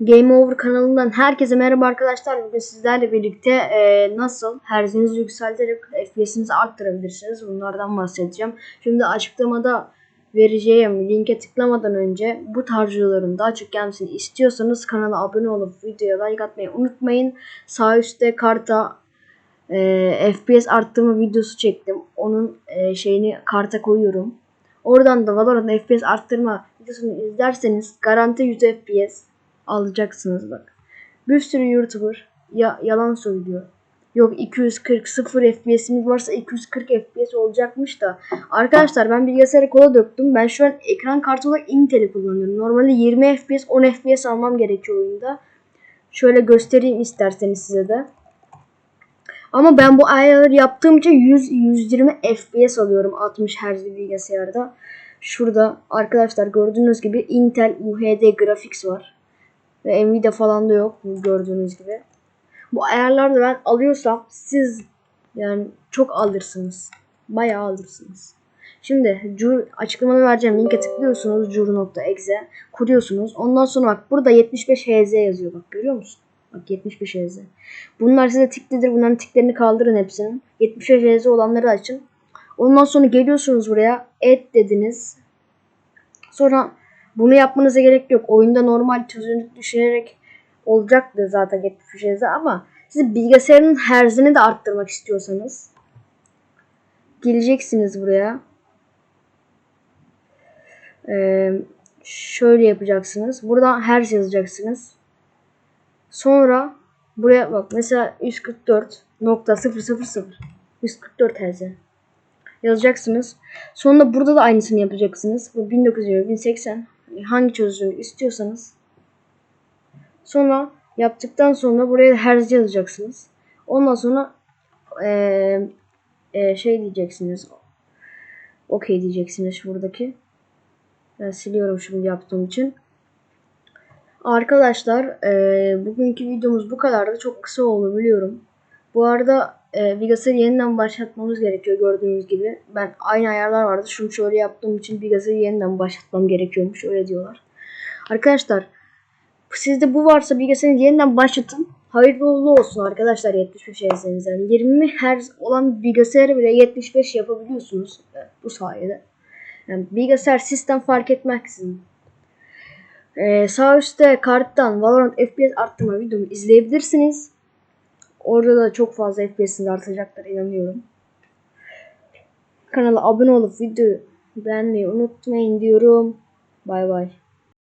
Game Over kanalından herkese merhaba arkadaşlar. Bugün sizlerle birlikte e, nasıl herzinizi yükselterek FPS'inizi arttırabilirsiniz. Bunlardan bahsedeceğim. Şimdi açıklamada vereceğim linke tıklamadan önce bu tarz videoların daha çok gelmesini istiyorsanız kanala abone olup videoya like atmayı unutmayın. Sağ üstte karta e, FPS arttırma videosu çektim. Onun e, şeyini karta koyuyorum. Oradan da Valorant FPS arttırma videosunu izlerseniz garanti 100 FPS alacaksınız bak. Bir sürü YouTuber ya yalan söylüyor. Yok 240 0 FPS'imiz varsa 240 FPS olacakmış da. Arkadaşlar ben bilgisayarı kola döktüm. Ben şu an ekran kartı olarak Intel'i kullanıyorum. Normalde 20 FPS 10 FPS almam gerekiyor oyunda. Şöyle göstereyim isterseniz size de. Ama ben bu ayarları yaptığım için 100 120 FPS alıyorum 60 Hz bilgisayarda. Şurada arkadaşlar gördüğünüz gibi Intel UHD Graphics var. Ve Nvidia falan da yok gördüğünüz gibi. Bu ayarlarda ben alıyorsam siz yani çok alırsınız. Bayağı alırsınız. Şimdi Cur açıklamada vereceğim linke tıklıyorsunuz cur.exe kuruyorsunuz. Ondan sonra bak burada 75 Hz yazıyor bak görüyor musun? Bak 75 Hz. Bunlar size tiklidir. Bunların tiklerini kaldırın hepsinin. 75 Hz olanları açın. Ondan sonra geliyorsunuz buraya. Et dediniz. Sonra bunu yapmanıza gerek yok. Oyunda normal çözünürlük düşünerek olacaktır zaten 75 Hz ama siz bilgisayarın herzini de arttırmak istiyorsanız geleceksiniz buraya. Ee, şöyle yapacaksınız. Burada herz yazacaksınız. Sonra buraya bak mesela 144.000 144 Hz yazacaksınız. Sonra burada da aynısını yapacaksınız. Bu 1920 1080 hangi çözünürlük istiyorsanız. Sonra yaptıktan sonra buraya herz yazacaksınız. Ondan sonra ee, ee, şey diyeceksiniz. Okey diyeceksiniz buradaki. Ben siliyorum şimdi yaptığım için. Arkadaşlar e, bugünkü videomuz bu kadardı. Çok kısa oldu biliyorum. Bu arada e, bilgisayarı yeniden başlatmamız gerekiyor gördüğünüz gibi. Ben aynı ayarlar vardı. Şunu şöyle yaptığım için bilgisayarı yeniden başlatmam gerekiyormuş. Öyle diyorlar. Arkadaşlar sizde bu varsa bilgisayarı yeniden başlatın. Hayırlı uğurlu olsun arkadaşlar 75 Hz'iniz. Yani 20 Hz olan bilgisayarı bile 75 yapabiliyorsunuz e, bu sayede. Yani bilgisayar sistem fark etmeksizin. Ee, sağ üstte karttan Valorant FPS arttırma videomu izleyebilirsiniz. Orada da çok fazla FPS'iniz artacaktır inanıyorum. Kanala abone olup videoyu beğenmeyi unutmayın diyorum. Bay bay.